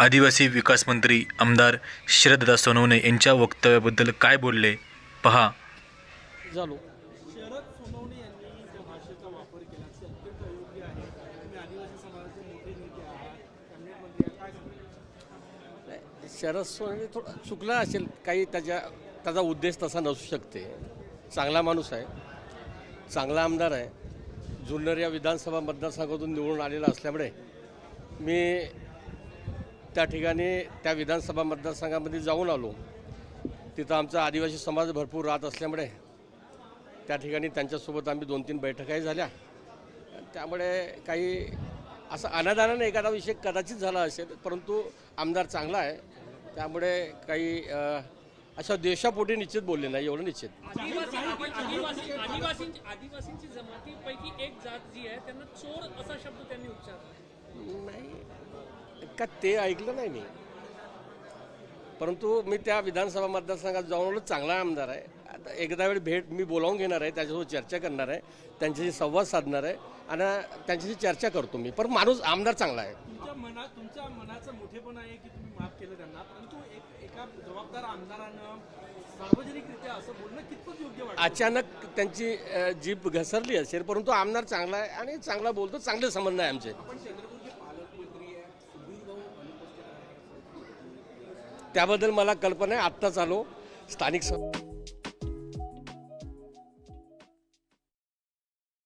आदिवासी विकास मंत्री आमदार शरददादा सोनवणे यांच्या वक्तव्याबद्दल काय बोलले? पहा. झालो. शरद सोनवणे यांनी ज्या भाषेचा वापर केला ते अत्यंत अयोग्य आहे. तुम्ही आदिवासी समाजाचे मोठे नेते आहात. कॅबिनेट मंत्री आहात काय सांगता नाही, शरद सोनवणे थोडं चुकला असेल काही त्याच्या त्याचा उद्देश तसा नसू शकते. चांगला माणूस आहे. चांगला आमदार आहे. जुन्नर या विधानसभा मतदारसंघातून निवडून आलेला असल्यामुळे मी त्या ठिकाणी त्या विधानसभा मतदारसंघामध्ये जाऊन आलो. तिथं आमचा आदिवासी समाज भरपूर राहत असल्यामुळे त्या ठिकाणी त्यांच्यासोबत आम्ही दोन तीन बैठकाही झाल्या. त्यामुळे काही असं अनादानाने एखादा विषय कदाचित झाला असेल परंतु आमदार चांगला आहे. त्यामुळे काही अशा देशापोटी निश्चित बोलले नाही एवढं निश्चित. आदिवासी आदि- आदिवासी आदिवासींची आदिवासींची जमातीपैकी एक जात जी आहे त्यांना चोर असा शब्द त्यांनी उच्चारला. नाही का ते ऐकलं नाही मी. परंतु मी त्या विधानसभा मतदारसंघात जाऊन चांगला आमदार आहे. आता एकदा वेळ भेट मी बोलावून घेणार आहे त्याच्यासोबत चर्चा करणार आहे त्यांच्याशी संवाद साधणार आहे आणि त्यांच्याशी चर्चा करतो मी. पण माणूस आमदार चांगला आहे. तुमच्या मनात तुमच्या मनाचं मोठेपण आहे की तुम्ही माफ केलं त्यांना? परंतु एक एका जबाबदार आमदारानं सार्वजनिकरित्या असं बोलणं कितपत योग्य वाटतं? अचानक त्यांची जीभ घसरली असेल परंतु आमदार चांगला आहे आणि चांगला बोलतो चांगले संबंध आहे आमचे. आपण चंद्रपूरचे त्याबद्दल मला कल्पना आहे. आत्ताच आलो. स्थानिक स-